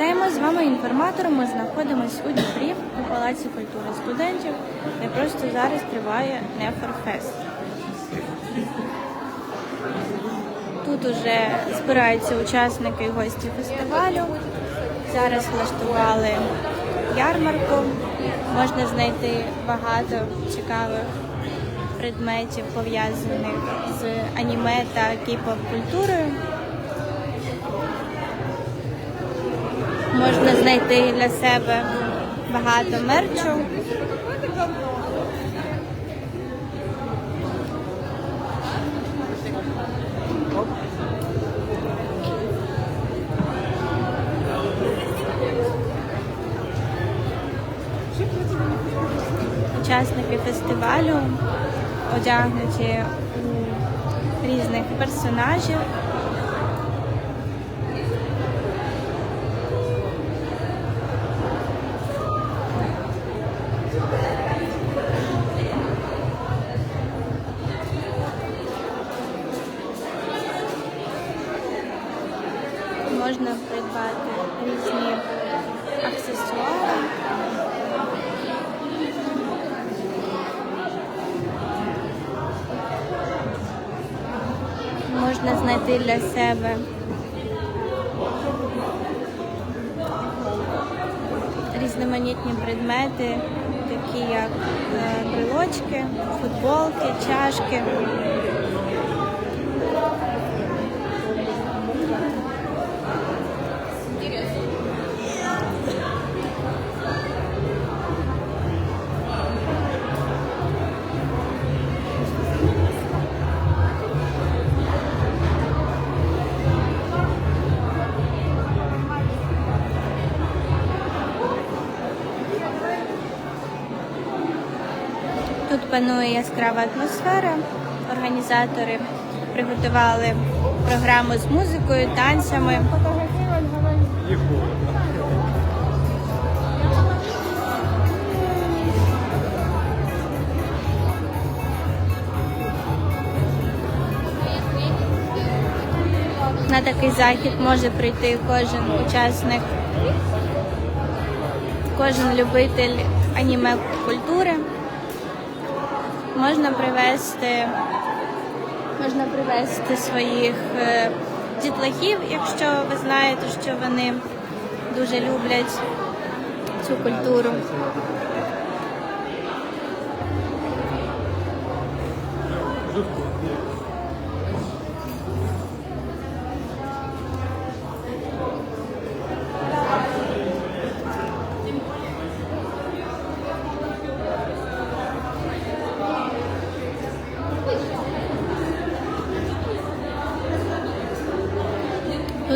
Ми інформатором ми знаходимося у Дніпрі у Палаці культури студентів, де просто зараз триває Неферфест. Тут уже збираються учасники і гості фестивалю. Зараз влаштували ярмарку. Можна знайти багато цікавих предметів, пов'язаних з аніме та кей-поп культурою. Можна знайти для себе багато мерчу. Учасники фестивалю одягнуті у різних персонажів. Можна придбати різні аксесуари. Можна знайти для себе різноманітні предмети, такі як е, брелочки, футболки, чашки. Тут панує яскрава атмосфера. Організатори приготували програму з музикою, танцями. На такий захід може прийти кожен учасник, кожен любитель аніме культури. Можна привезти, можна привезти своїх е, дітлахів, якщо ви знаєте, що вони дуже люблять цю культуру.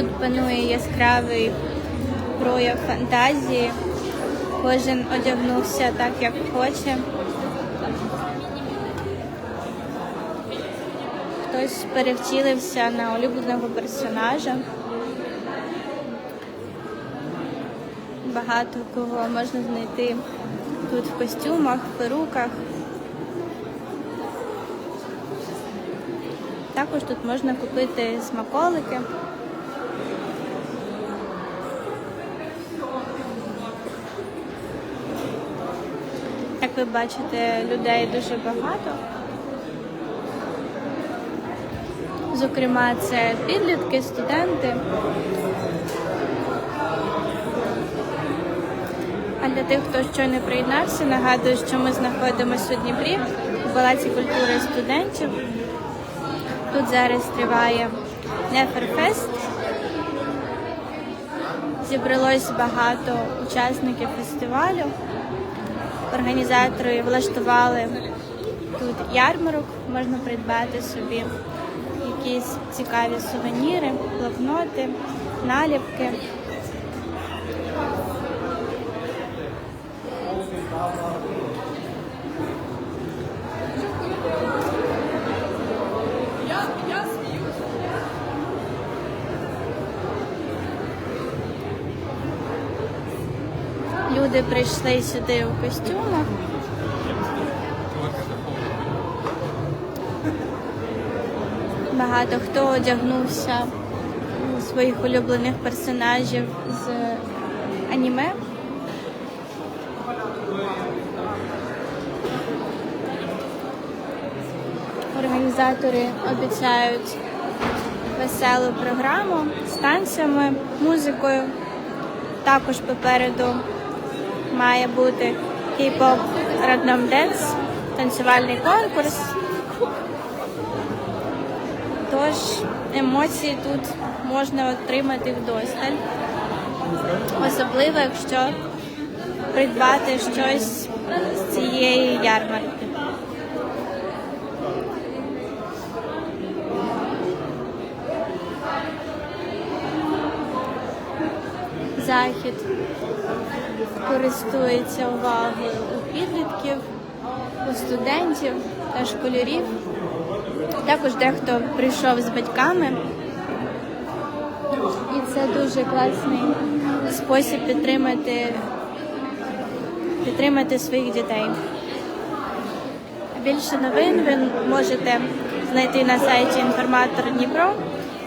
Тут панує яскравий прояв фантазії. Кожен одягнувся так, як хоче. Хтось перевтілився на улюбленого персонажа. Багато кого можна знайти тут в костюмах, в перуках. Також тут можна купити смаколики. Ви бачите, людей дуже багато. Зокрема, це підлітки, студенти. А для тих, хто щойно приєднався, нагадую, що ми знаходимося у Дніпрі у Палаці культури студентів. Тут зараз триває Неферфест. Зібралось багато учасників фестивалю. Організатори влаштували тут ярмарок, можна придбати собі якісь цікаві сувеніри, блокноти, наліпки. Люди прийшли сюди у костюмах. Багато хто одягнувся у своїх улюблених персонажів з аніме. Організатори обіцяють веселу програму з танцями, музикою. Також попереду має бути кей-поп Random Dance, танцювальний конкурс. Тож емоції тут можна отримати вдосталь. Особливо, якщо придбати щось з цієї ярмарки. Захід користується увагою у підлітків, у студентів та школярів. Також дехто прийшов з батьками. І це дуже класний спосіб підтримати, підтримати своїх дітей. Більше новин ви можете знайти на сайті інформатор Дніпро.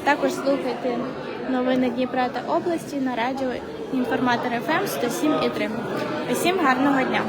Також слухайте новини Дніпра та області на радіо інформатор ФМ 107,3. Усім гарного дня!